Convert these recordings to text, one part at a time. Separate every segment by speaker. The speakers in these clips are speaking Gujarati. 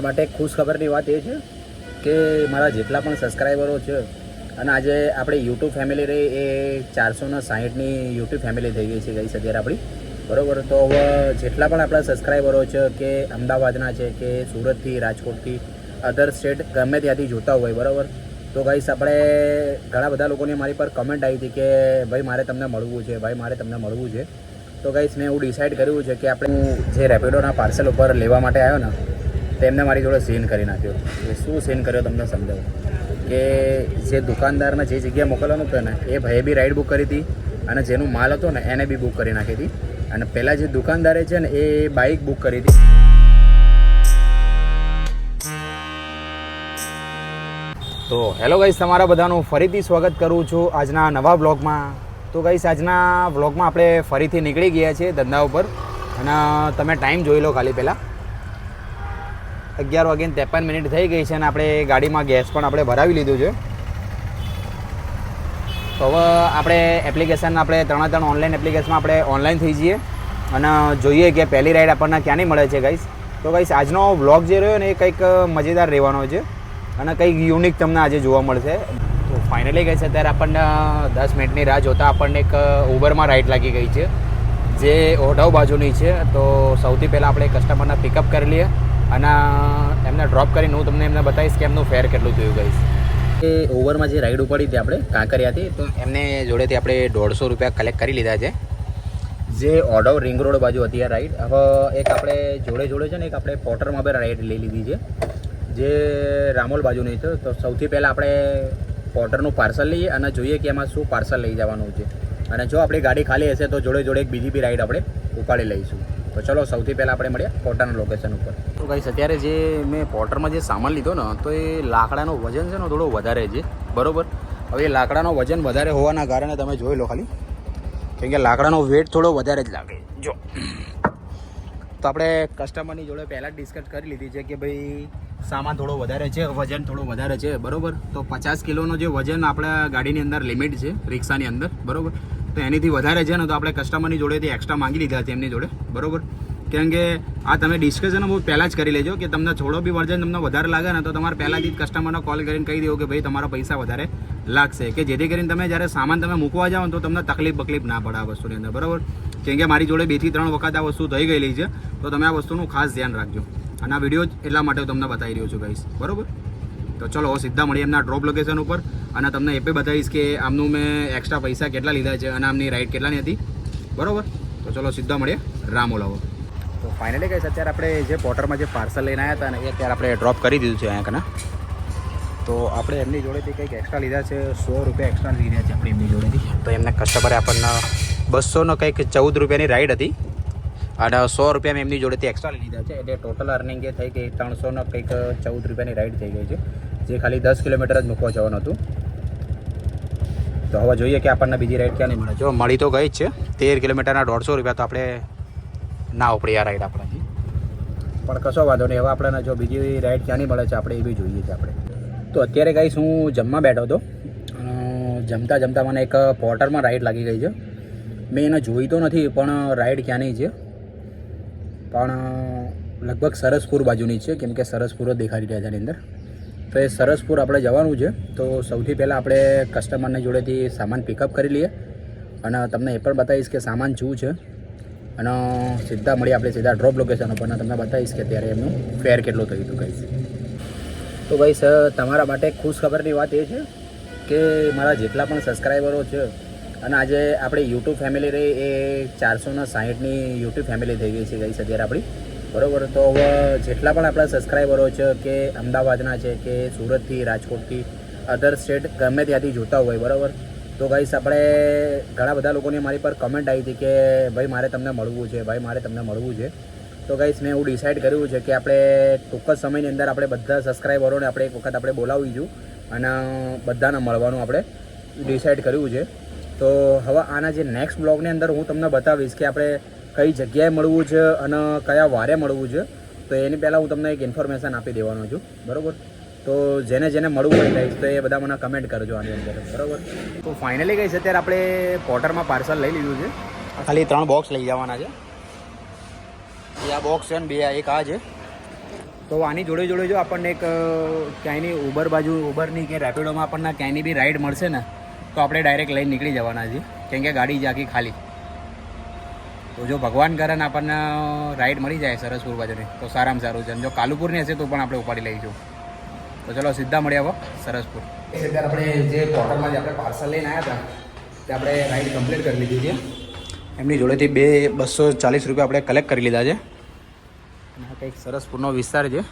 Speaker 1: માટે ખુશ ખબરની વાત એ છે કે મારા જેટલા પણ સબસ્ક્રાઈબરો છે અને આજે આપણી યુટ્યુબ ફેમિલી રહી એ ચારસો ને સાહીઠની યુટ્યુબ ફેમિલી થઈ ગઈ છે ગઈ અત્યારે આપણી. બરાબર? તો હવે જેટલા પણ આપણા સબસ્ક્રાઈબરો છે કે અમદાવાદના છે કે સુરતથી, રાજકોટથી અધર સ્ટેટ ગમે ત્યાંથી જોતા હોય, બરાબર? તો ગાઈસ આપણે ઘણા બધા લોકોની મારી પર કમેન્ટ આવી હતી કે ભાઈ, મારે તમને મળવું છે, ભાઈ, મારે તમને મળવું છે. તો ગાઈસ મેં એવું ડિસાઇડ કર્યું છે કે આપણે જે રેપિડોના પાર્સલ ઉપર લેવા માટે આવ્યો ને તેમને મારી જોડે સીન કરી નાખ્યો. એ શું સીન કર્યો તમને સમજાવું? કે જે દુકાનદારને જે જગ્યાએ મોકલવાનું હતું ને, એ ભાઈએ બી રાઈડ બુક કરી હતી અને જેનું માલ હતો ને, એને બી બુક કરી નાખી હતી. અને પહેલાં જે દુકાનદારે છે ને, એ બાઇક બુક કરી હતી. તો હેલો ગાઈસ તમારા બધાનું ફરીથી સ્વાગત કરું છું આજના નવા બ્લોગમાં તો ગાઈસ આજના બ્લોગમાં આપણે ફરીથી નીકળી ગયા છીએ ધંધા ઉપર. અને તમે ટાઈમ જોઈ લો ખાલી પહેલાં. અગિયાર વાગ્યાને ત્રેપન મિનિટ થઈ ગઈ છે અને આપણે ગાડીમાં ગેસ પણ આપણે ભરાવી લીધું છે. તો હવે આપણે એપ્લિકેશન આપણે ત્રણે ત્રણ ઓનલાઈન એપ્લિકેશનમાં આપણે ઓનલાઈન થઈ જઈએ. અને જોઈએ કે પહેલી રાઈડ આપણને ક્યાંની મળે છે ગાઈસ તો ગાઈસ આજનો વ્લોગ જે રહ્યો ને એ કંઈક મજેદાર રહેવાનો છે અને કંઈક યુનિક તમને આજે જોવા મળશે. તો ફાઇનલી ગઈ છે અત્યારે આપણને દસ મિનિટની રાહ જોતાં આપણને એક ઉબરમાં રાઈડ લાગી ગઈ છે, જે ઓઢવ બાજુની છે. તો સૌથી પહેલાં આપણે કસ્ટમરને પિકઅપ કરી લઈએ. અને એમને ડ્રોપ કરીને હું તમને એમને બતાવીશ કે એમનું ફેર કેટલું થયું ગઈશ એ ઓવરમાં જે રાઈડ ઉપાડી હતી આપણે કાંકરિયાથી તો એમને જોડેથી આપણે દોઢસો રૂપિયા કલેક્ટ કરી લીધા છે. જે ઓડો રિંગ રોડ બાજુ હતી આ રાઈડ હવે એક આપણે જોડે જોડે છે ને, એક આપણે પોટરમાં બે રાઈડ લઈ લીધી છે. જે રામોલ બાજુની છે, તો સૌથી પહેલાં આપણે પોટરનું પાર્સલ લઈએ અને જોઈએ કે એમાં શું પાર્સલ લઈ જવાનું છે. અને જો આપણી ગાડી ખાલી હશે, તો જોડે જોડે એક બીજી બી રાઈડ આપણે ઉપાડી લઈશું. તો ચલો, સૌથી પહેલાં આપણે મળીએ પોટરના લોકેશન ઉપર. તો ગાઈસ, અત્યારે જે મેં પોટરમાં જે સામાન લીધો ને, તો એ લાકડાનો વજન છે ને થોડો વધારે છે. બરોબર? હવે એ લાકડાનો વજન વધારે હોવાના કારણે તમે જોઈ લો ખાલી. કેમ કે લાકડાનો વેટ થોડો વધારે જ લાગે. જો. તો આપણે કસ્ટમરની જોડે પહેલાં ડિસ્કસ કરી લીધી છે કે ભાઈ, સામાન થોડો વધારે છે, વજન થોડો વધારે છે. બરાબર? તો પચાસ કિલોનો જે વજન આપણા ગાડીની અંદર લિમિટ છે રિક્ષાની અંદર. બરાબર? તો એનીથી વધારે છે ને, તો આપણે કસ્ટમરની જોડેથી એક્સ્ટ્રા માંગી લીધા છે એમની જોડે. બરોબર? કેમ કે આ તમે ડિસ્કશન બહુ પહેલાં જ કરી લેજો કે તમને થોડો બી વર્જન તમને વધારે લાગે ને તો તમારે પહેલાંથી જ કસ્ટમરનો કોલ કરીને કહી દેવો કે ભાઈ તમારા પૈસા વધારે લાગશે. કે જેથી કરીને તમે જ્યારે સામાન તમે મૂકવા જાઓ તો તમને તકલીફ બકલીફ ના પડે આ વસ્તુની અંદર. બરાબર? કેમ કે મારી જોડે બેથી ત્રણ વખત આ વસ્તુ થઈ ગયેલી છે, તો તમે આ વસ્તુનું ખાસ ધ્યાન રાખજો. અને આ વીડિયો એટલા માટે તમને બતાવી રહ્યો છું ગાઈસ બરોબર? તો ચલો સીધા મળીએ એમના ડ્રોપ લોકેશન ઉપર. અને તમને એ પણ બતાવીશ કે આમનું મેં એક્સ્ટ્રા પૈસા કેટલા લીધા છે અને આમની રાઈડ કેટલાની હતી. બરાબર? તો ચલો, સીધા મળીએ. રામોલાવા તો ફાઇનલી ગઈ અત્યારે આપણે જે પોટરમાં જે પાર્સલ લઈને આવ્યા હતા ને, એ અત્યારે આપણે ડ્રોપ કરી દીધું છે અહીંયા કના. તો આપણે એમની જોડેથી કંઈક એક્સ્ટ્રા લીધા છે, સો રૂપિયા એક્સ્ટ્રા લીધા છે આપણે એમની જોડેથી. તો એમને કસ્ટમરે આપણને બસોનો કંઈક ચૌદ રૂપિયાની રાઈડ હતી. અને સો રૂપિયા એમની જોડેથી એક્સ્ટ્રા લીધા છે, એટલે ટોટલ અર્નિંગ જે થઈ ગઈ ત્રણસોનો કંઈક ચૌદ રૂપિયાની રાઈડ થઈ ગઈ છે, જે ખાલી દસ કિલોમીટર જ મૂકવા જવાનું હતું. તો હવે જોઈએ કે આપણને બીજી રાઈડ ક્યાં નહીં મળે. જો મળી તો ગઈ જ છે, તેર કિલોમીટરના દોઢસો રૂપિયા તો આપણે ના ઉપડે આ રાઈડ આપણાથી. પણ કશો વાંધો નહીં. હવે આપણને જો બીજી રાઈડ ક્યાંની મળે છે, આપણે એ બી જોઈએ છે આપણે. તો અત્યારે ગાઈશ હું જમવા બેઠો હતો. જમતા જમતા મને એક પોર્ટરમાં રાઈડ લાગી ગઈ છે. મેં એને જોઈ તો નથી, પણ રાઈડ ક્યાંની છે? પણ લગભગ સરસપુર બાજુની છે, કેમ કે સરસપુર દેખાડી રહ્યા છે એની અંદર. તો એ સરસપુર આપણે જવાનું છે. તો સૌથી પહેલાં આપણે કસ્ટમરની જોડેથી સામાન પિકઅપ કરી લઈએ. અને તમને એ પણ બતાવીશ કે સામાન શું છે. અને સીધા મળી આપણે સીધા ડ્રોપ લોકેશન ઉપર. તમને બતાવીશ કે ત્યારે એમનું ફેર કેટલું થયું હતું કહીશ તો ભાઈ સર તમારા માટે ખુશ ખબરની વાત એ છે કે મારા જેટલા પણ સબસ્ક્રાઈબરો છે, અને આજે આપણે યુટ્યુબ ફેમિલી રહી એ ચારસો ને સાહીઠની યુટ્યુબ ફેમિલી થઈ ગઈ છે ગઈ અત્યારે આપણી. બરાબર? તો હવે જેટલા પણ આપણા સબસ્ક્રાઈબરો છે કે અમદાવાદના છે કે સુરતથી, રાજકોટથી અધર સ્ટેટ ગમે ત્યાંથી જોતા હોય, બરોબર? તો ગાઈસ આપણે ઘણા બધા લોકોની મારી પર કમેન્ટ આવી હતી કે, ભાઈ, મારે તમને મળવું છે, ભાઈ, મારે તમને મળવું છે. તો ગાઈસ મેં એવું ડિસાઇડ કર્યું છે કે આપણે ટૂંક જ સમયની અંદર આપણે બધા સબસ્ક્રાઈબરોને આપણે એક વખત આપણે બોલાવીશું અને બધાને મળવાનું આપણે ડિસાઇડ કર્યું છે. તો હવે આના જે નેક્સ્ટ બ્લોગની અંદર હું તમને બતાવીશ કે આપણે કઈ જગ્યાએ મળવું છે અને કયા વારે મળવું છે. તો એની પહેલાં હું તમને એક ઇન્ફોર્મેશન આપી દેવાનો છું. બરાબર? તો જેને જેને મળવું હોય ગાઈસ તો એ બધા મને કમેન્ટ કરજો આની અંદર, બરાબર? તો ફાઇનલી ગઈ છે અત્યારે આપણે પોટરમાં પાર્સલ લઈ લીધું છે. ખાલી ત્રણ બોક્સ લઈ જવાના છે. એ આ બોક્સ છે ને, બે એક આ છે. તો આની જોડે જોડે જો આપણને એક ક્યાંયની ઉબર બાજુ ઉબરની કે રેપિડોમાં આપણને ક્યાંયની બી રાઈડ મળશે ને, તો આપણે ડાયરેક્ટ લઈને નીકળી જવાના છીએ. કેમ કે ગાડી જ ખાલી. તો જો ભગવાન કરે ને આપણને રાઈડ મળી જાય સરસપુર બાજુની તો સારામાં સારું છે. જો કાલુપુરની હશે તો પણ આપણે ઉપાડી લઈશું. તો ચલો સીધા મળ્યા હવે સરસપુર. અત્યારે આપણે જે પોર્ટલમાં જે આપણે પાર્સલ લઈને આવ્યા હતા તે આપણે રાઈડ કમ્પ્લીટ કરી લીધી છે. એમની જોડેથી બે બસો ચાલીસ રૂપિયા આપણે કલેક્ટ કરી લીધા છે. અને આ કંઈક સરસપુરનો વિસ્તાર છે.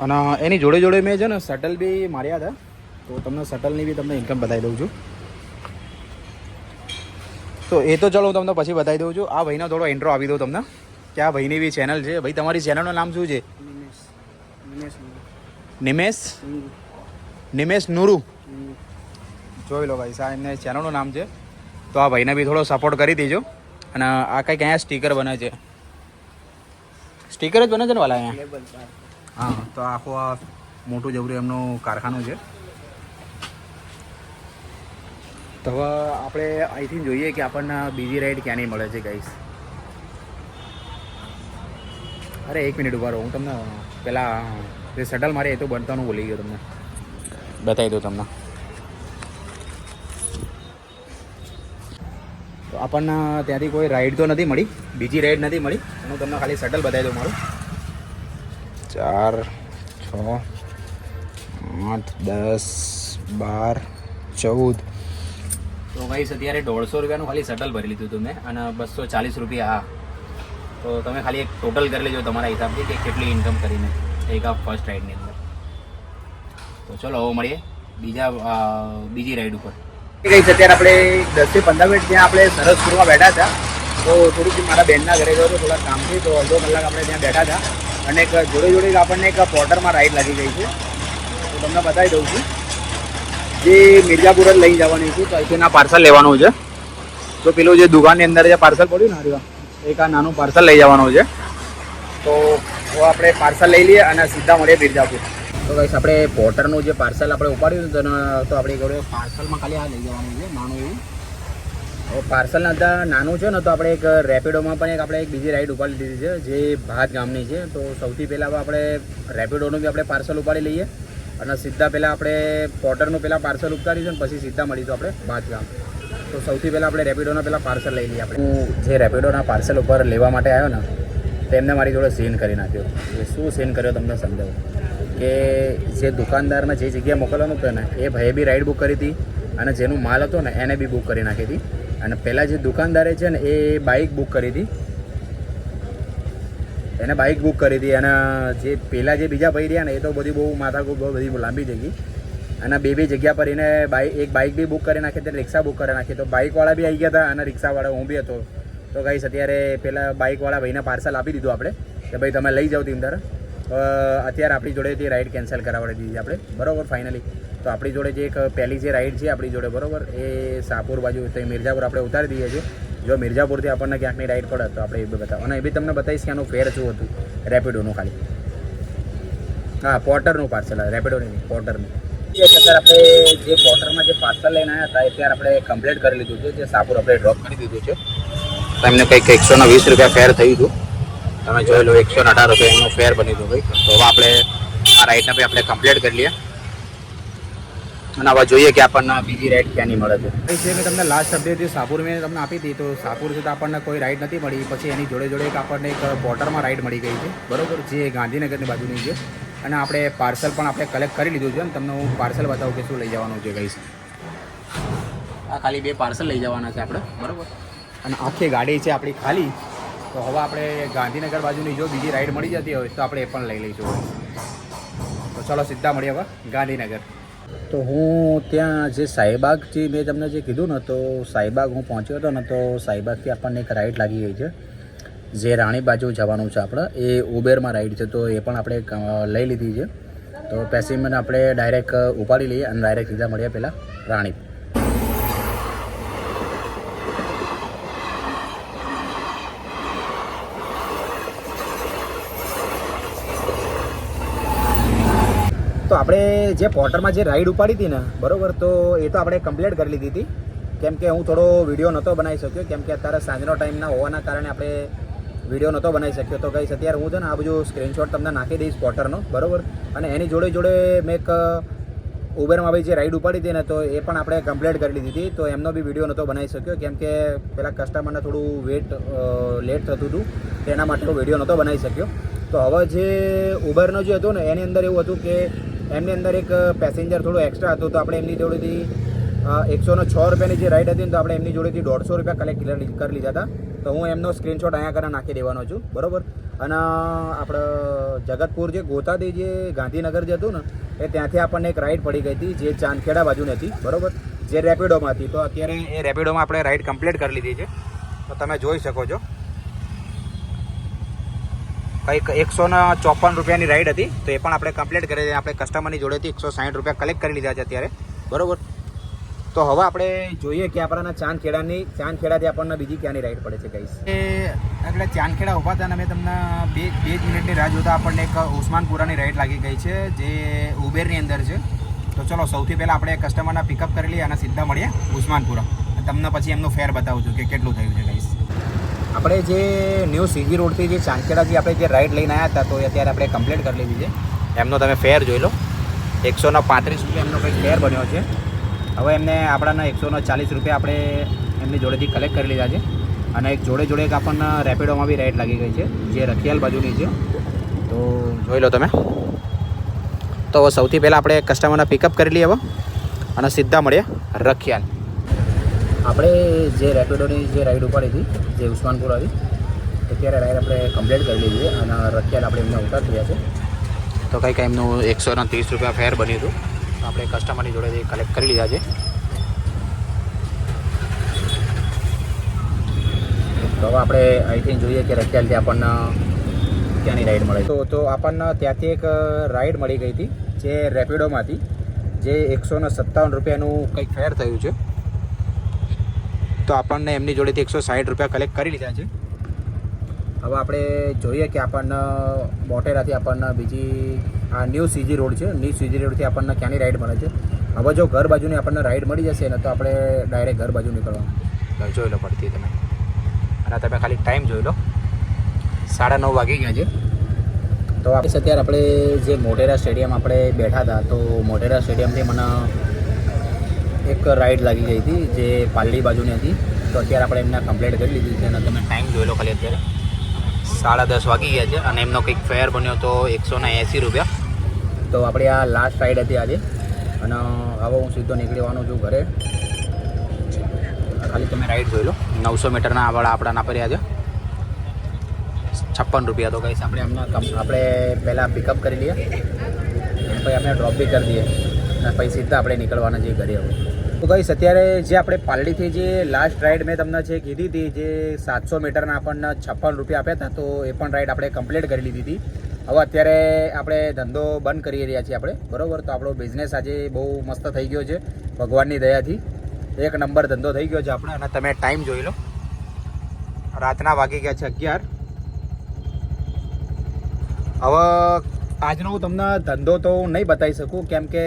Speaker 1: અને એની જોડે જોડે મેં છે ને શટલ બી માર્યા હતા તો તમને શટલની બી તમને ઇન્કમ બતાવી દઉં છું. તો એ તો ચલો હું તમને પછી બતાવી દઉં છું. આ ભાઈનો થોડો ઇન્ટ્રો આપી દઉં તમને. કે આ ભાઈની બી ચેનલ છે. ભાઈ તમારી ચેનલનું નામ શું છે? નિમેશ નિમેશ? નુરુ? જોઈ લો ભાઈ સાહેબ એમને ચેનલનું નામ છે. તો આ ભાઈને બી થોડો સપોર્ટ કરી દેજો. અને આ કંઈક અહીંયા સ્ટીકર બને છે. સ્ટીકર જ બને છે ને વાલા અહીંયા? હા તો આખો આ મોટું જબરું એમનું કારખાનું છે. તો હવે આપણે અહીંથી જોઈએ કે આપણને બીજી રાઈડ ક્યાંની મળે છે ગાઈસ અરે એક મિનિટ ઊભા રહો. હું તમને પહેલાં જે શટલ મારે એ તો બનતાનું ભૂલી ગયો તમને. બતાવી દઉં તમને. તો આપણને ત્યાંથી કોઈ રાઈડ તો નથી મળી. બીજી રાઈડ નથી મળી. હું તમને ખાલી શટલ બતાવી દઉં મારું. ચાર છ આઠ દસ બાર ચૌદ. તો ગાઈસ અત્યારે દોઢસો રૂપિયાનું ખાલી શટલ ભરી લીધું હતું મેં. અને બસો ચાલીસ રૂપિયા તો તમે ખાલી એક ટોટલ કરી લેજો તમારા હિસાબથી કે કેટલી ઇન્કમ કરીને એક આ ફર્સ્ટ રાઇડની અંદર. તો ચલો, હવે મળીએ બીજા બીજી રાઈડ ઉપર. ગઈ અત્યારે આપણે દસથી પંદર મિનિટ ત્યાં આપણે સરસપુરમાં બેઠા હતા. તો થોડુંક મારા બહેનના ઘરે ગયો હતો થોડા કામથી, તો અડધો કલાક આપણે ત્યાં બેઠા હતા. અને એક જોડે જોડે આપણને એક પોર્ટરમાં રાઈડ લાગી ગઈ છે. તો તમને બતાવી દઉં છું. જે મિર્જાપુર જ લઈ જવાની છું, તો પાર્સલ લેવાનું છે. તો પેલું જે દુકાનની અંદર જે પાર્સલ પડ્યું ને હરિવા એક આ નાનું પાર્સલ લઈ જવાનું છે. તો આપણે પાર્સલ લઈ લઈએ અને સીધા મળીએ બિરજાપુર. તો ગાઈસ આપણે પોર્ટરનું જે પાર્સલ આપણે ઉપાડ્યું હતું તો આપણે જોડે પાર્સલમાં ખાલી આ લઈ જવાનું છે, નાનું એવું. હવે પાર્સલ અંદર નાનું છે ને, તો આપણે એક રેપિડોમાં પણ એક આપણે એક બીજી રાઈડ ઉપાડી લીધી છે, જે ભાત ગામની છે. તો સૌથી પહેલાં આપણે રેપિડોનું બી આપણે પાર્સલ ઉપાડી લઈએ અને સીધા પહેલાં આપણે પોર્ટરનું પહેલાં પાર્સલ ઉતારીશું ને, પછી સીધા મળીશું આપણે ભાત ગામ. તો સૌથી પહેલાં આપણે રેપિડોના પહેલાં પાર્સલ લઈ લઈએ આપણે. હું જે રેપિડોના પાર્સલ ઉપર લેવા માટે આવ્યો ને તેમને મારી જોડે સીન કરી નાખ્યો. એ શું સીન કર્યો તમને સમજાવું? કે જે દુકાનદારને જે જગ્યા મોકલવાનું હતું ને, એ ભાઈએ બી રાઈડ બુક કરી હતી અને જેનું માલ હતો ને, એને બી બુક કરી નાખી હતી. અને પહેલાં જે દુકાનદારે છે ને, એ બાઇક બુક કરી હતી. એને બાઇક બુક કરી હતી અને જે પહેલાં જે બીજા ભાઈ રહ્યા ને, એ તો બધી બહુ માથાકૂટ, બહુ બધી લાંબી થઈ ગઈ. અને બે બે જગ્યા પર એને બાઇક એક બાઇક બી બુક કરી નાખી હતી રિક્ષા બુક કરી નાખી. તો બાઇકવાળા બી આવી ગયા હતા અને રિક્ષાવાળા હું બી હતો. તો કહીશ અત્યારે પેલા બાઇકવાળા ભાઈને પાર્સલ આપી દીધું આપણે કે ભાઈ તમે લઈ જાઓ ટીમ અંદર અત્યારે આપણી જોડેથી રાઈડ કેન્સલ કરાવડી દીધી આપણે. બરોબર ફાઇનલી તો આપણી જોડે જે એક પહેલી જે રાઈડ છે આપણી જોડે, બરોબર, એ સાપુર બાજુ, તો મિર્જાપુર આપણે ઉતારી દઈએ છીએ. જો મિર્જાપુરથી આપણને ક્યાંકની રાઈડ પડે, તો આપણે એ બી બતાવો અને એ બી તમને બતાવીશ કે આનું ફેર શું હતું. રેપિડોનું ખાલી. હા પોર્ટરનું પાર્સલ રેપિડોની પોર્ટરનું એ અત્યારે આપણે જે બોર્ડરમાં જે પાર્સલ લઈને આવ્યા હતા અત્યારે આપણે કમ્પ્લીટ કરી લીધું છે. જે સાપુર આપણે ડ્રોપ કરી દીધું છે. તમને કંઈક એકસો ને વીસ રૂપિયા ફેર થયું હતું. તમે જોઈ લો, એકસો ને અઢાર રૂપિયા એમનો ફેર બની હતું ભાઈ. તો હવે આપણે આ રાઈડને ભાઈ આપણે કમ્પ્લીટ કરી લઈએ. અને હવે જોઈએ કે આપણને બીજી રાઈડ ક્યાંની મળે છે. જે મેં તમને લાસ્ટ અપડેટ જે સાપુર મેં તમને આપી હતી, તો સાપુર તો આપણને કોઈ રાઈડ નથી મળી. પછી એની જોડે જોડે એક આપણને એક બોર્ડરમાં રાઈડ મળી ગઈ છે. બરોબર? જે ગાંધીનગરની બાજુની છે. અને આપણે પાર્સલ પણ આપણે કલેક્ટ કરી લીધું છે. અને તમને હું પાર્સલ બતાવું કે શું લઈ જવાનું છે કહીશ આ ખાલી બે પાર્સલ લઈ જવાના છે આપણે. બરાબર? અને આખી ગાડી છે આપણી ખાલી. તો હવે આપણે ગાંધીનગર બાજુની જો બીજી રાઈડ મળી જતી હોય તો આપણે એ પણ લઈ લઈશું. તો ચલો સીધા મળીએ હવે ગાંધીનગર. તો હું ત્યાં જે સાઈબાગ જે મેં તમને જે કીધું ને, તો સાઈબાગ હું પહોંચ્યો હતો ને, તો સાઈબાગથી આપણને એક રાઈડ લાગી ગઈ છે. જે રાણી બાજુ જવાનું છે આપણે, એ ઉબેરમાં રાઈડ છે, તો એ પણ આપણે લઈ લીધી છે. તો પેસેન્જરને આપણે ડાયરેક્ટ ઉપાડી લઈએ અને ડાયરેક્ટ સીધા મળીએ પહેલાં રાણી. તો આપણે જે પોર્ટરમાં જે રાઈડ ઉપાડી હતી ને, બરોબર, તો એ તો આપણે કમ્પ્લીટ કરી લીધી હતી. કેમ કે હું થોડો વીડિયો નહોતો બનાવી શક્યો, કેમ કે અત્યારે સાંજનો ટાઈમ ના હોવાના કારણે આપણે વીડિયો નહોતો બનાવી શક્યો. તો ગાઈસ અત્યારે હું છે ને આ બધું સ્ક્રીનશોટ તમને નાખી દઈશ પોટરનો બરોબર? અને એની જોડે જોડે મેં એક ઉબેરમાં ભાઈ જે રાઈડ ઉપાડી હતી ને, તો એ પણ આપણે કમ્પ્લીટ કરી દીધી હતી. તો એમનો બી વીડિયો નહોતો બનાવી શક્યો, કેમ કે પેલા કસ્ટમરને થોડું વેટ લેટ થતું હતું. તેના માટે વીડિયો નહોતો બનાવી શક્યો. તો હવે જે ઉબરનો જે હતો ને, એની અંદર એવું હતું કે એમની અંદર એક પેસેન્જર થોડું એક્સ્ટ્રા હતું. તો આપણે એમની જોડેથી એકસો ને છ રૂપિયાની જે રાઈડ હતી ને તો આપણે એમની જોડેથી દોઢસો રૂપિયા કલેક્ટ કરી લીધા હતા. તો હું એમનો સ્ક્રીનશોટ અહીંયા કરીને નાખી દેવાનો છું. બરોબર? અને આપણે જગતપુર જે ગોતાથી જે ગાંધીનગર જે હતું ને, એ ત્યાંથી આપણને એક રાઈડ પડી ગઈ હતી, જે ચાંદખેડા બાજુની હતી. બરોબર? જે રેપિડોમાં હતી. તો અત્યારે એ રેપિડોમાં આપણે રાઈડ કમ્પ્લીટ કરી લીધી છે. તો તમે જોઈ શકો છો. કંઈક એકસો ને ચોપન રૂપિયાની રાઈડ હતી. તો એ પણ આપણે કમ્પ્લીટ કરી આપણે કસ્ટમરની જોડેથી એકસો સાઠ રૂપિયા કલેક્ટ કરી લીધા છે અત્યારે. બરોબર? તો હવે આપણે જોઈએ કે આપણાના ચાંદખેડાની ચાંદખેડાથી આપણને બીજી ક્યાંની રાઈડ પડે છે કહીશ એટલે ચાંદખેડા ઊભા હતા અને અમે તમને બે બે જ મિનિટની રાહ જોતા આપણને એક ઉસ્માનપુરાની રાઈડ લાગી ગઈ છે જે ઉબેરની અંદર છે. તો ચલો સૌથી પહેલાં આપણે કસ્ટમરના પિકઅપ કરી લઈએ અને સીધા મળીએ ઉસ્માનપુરા. તમને પછી એમનો ફેર બતાવું છું કે કેટલું થયું છે કહીશ આપણે જે ન્યૂ સીજી રોડથી જે ચાંદખેડાથી આપણે જે રાઈડ લઈને આવ્યા હતા તો એ અત્યારે આપણે કમ્પ્લીટ કરી લીધી છે. એમનો તમે ફેર જોઈ લો. એકસો ને પાંત્રીસ રૂપિયા એમનો કંઈક ફેર બન્યો છે. હવે એમને આપણાના એકસો ને ચાલીસ રૂપિયા આપણે એમની જોડેથી કલેક્ટ કરી લીધા છે. અને એક જોડે જોડે એક આપણને રેપિડોમાં બી રાઈડ લાગી ગઈ છે, જે રખિયાલ બાજુની છે. તો જોઈ લો તમે. તો હવે સૌથી પહેલાં આપણે કસ્ટમરને પિકઅપ કરી લઈએ હવે. અને સીધા મળીએ રખિયાલ. આપણે જે રેપિડોની જે રાઈડ ઉપાડી હતી, જે ઉસ્માનપુર આવી અત્યારે રાઈડ આપણે કમ્પ્લીટ કરી લીધી અને રખિયાલ આપણે એમને ઉતાર રહ્યા છે. તો કંઈક એમનું એકસો ત્રીસ રૂપિયા ફેર બન્યું હતું. આપણે કસ્ટમરની જોડેથી કલેક્ટ કરી લીધા છે. તો હવે આપણે અહીંથી જોઈએ કે રખિયાલથી આપણને ક્યાંની રાઈડ મળે. તો તો આપણને ત્યાંથી એક રાઈડ મળી ગઈ હતી, જે રેપિડોમાંથી, જે એકસો ને સત્તાવન રૂપિયાનું કંઈક ફેર થયું છે. તો આપણને એમની જોડેથી એકસો સાઠ રૂપિયા કલેક્ટ કરી લીધા છે. હવે આપણે જોઈએ કે આપણને મોટેરાથી આપણને બીજી આ ન્યૂ સીજી રોડ છે. ન્યૂ સીજી રોડથી આપણને ક્યાંની રાઈડ મળે છે? હવે જો ઘર બાજુની આપણને રાઈડ મળી જશે ને તો આપણે ડાયરેક્ટ ઘર બાજુ નીકળવાનું. જોઈ લો પડતી તમે. અને તમે ખાલી ટાઈમ જોઈ લો. સાડા નવ વાગી ગયા છે. તો આપણે અત્યારે આપણે જે મોટેરા સ્ટેડિયમ આપણે બેઠા હતા તો મોટેરા સ્ટેડિયમથી મને એક રાઈડ લાગી ગઈ હતી જે પાલડી બાજુની હતી. તો અત્યારે આપણે એમને કમ્પ્લીટ કરી લીધી છે અને તમે ટાઈમ જોઈ લો ખાલી અત્યારે. સાડા દસ વાગી ગયા છે અને એમનો કંઈક ફેર બન્યો તો એકસો ને એંસી રૂપિયા. તો આપણી આ લાસ્ટ રાઈડ હતી આજે. અને હવે હું સીધો નીકળી જવાનો છું ઘરે. ખાલી તમે રાઈડ જોઈ લો. નવસો મીટરના વાળા આપણા પડ્યા છે. છપ્પન રૂપિયા તો કહીશ આપણે એમના આપણે પહેલાં પિકઅપ કરી લઈએ. પછી આપણે ડ્રોપ બી કરી દઈએ. અને પછી સીધા આપણે નીકળવાના છીએ ઘરે હવે. તો કહીશ અત્યારે જે આપણે પાલડીથી જે લાસ્ટ રાઈડ મેં તમને જે કીધી હતી, જે સાતસો મીટરના આપણને છપ્પન રૂપિયા આપ્યા હતા, તો એ પણ રાઈડ આપણે કમ્પ્લીટ કરી લીધી હતી. હવે અત્યારે આપણે ધંધો બંધ કરી રહ્યા છીએ આપણે, બરાબર? તો આપણો બિઝનેસ આજે બહુ મસ્ત થઈ ગયો છે, ભગવાનની દયાથી. એક નંબર ધંધો થઈ ગયો છે આપણે, અને તમે ટાઈમ જોઈ લો. રાતના વાગી ગયા છે અગિયાર. હવે આજનો હું તમને ધંધો તો નહીં બતાવી શકું, કેમ કે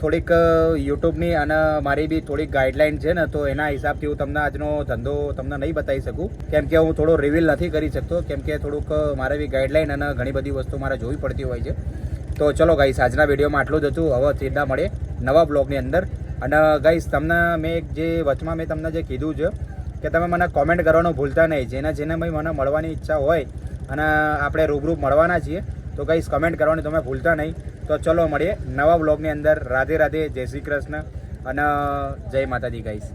Speaker 1: થોડીક યુટ્યુબની અને મારી બી થોડીક ગાઈડલાઈન છે ને, તો એના હિસાબથી હું તમને આજનો ધંધો તમને નહીં બતાવી શકું. કેમ કે હું થોડો રિવીલ નથી કરી શકતો, કેમ કે થોડુંક મારે બી ગાઈડલાઈન અને ઘણી બધી વસ્તુ મારે જોવી પડતી હોય છે. તો ચલો ગાઈસ આજના વિડીયોમાં આટલું જ હતું. હવે સીધા મળે નવા બ્લોગની અંદર. અને ગાઈસ તમને મેં એક જે વચમાં મેં તમને જે કીધું છે, કે તમે મને કોમેન્ટ કરવાનું ભૂલતા નહીં. જેના જેને ભાઈ મને મળવાની ઈચ્છા હોય, અને આપણે રૂબરૂ મળવાના છીએ તો ગાઈસ કમેન્ટ કરવાનું તમે ભૂલતા નહીં. તો ચલો મળીએ નવા બ્લોગની અંદર. રાધે રાધે, જય શ્રી કૃષ્ણ અને જય માતાજી ગાઈસ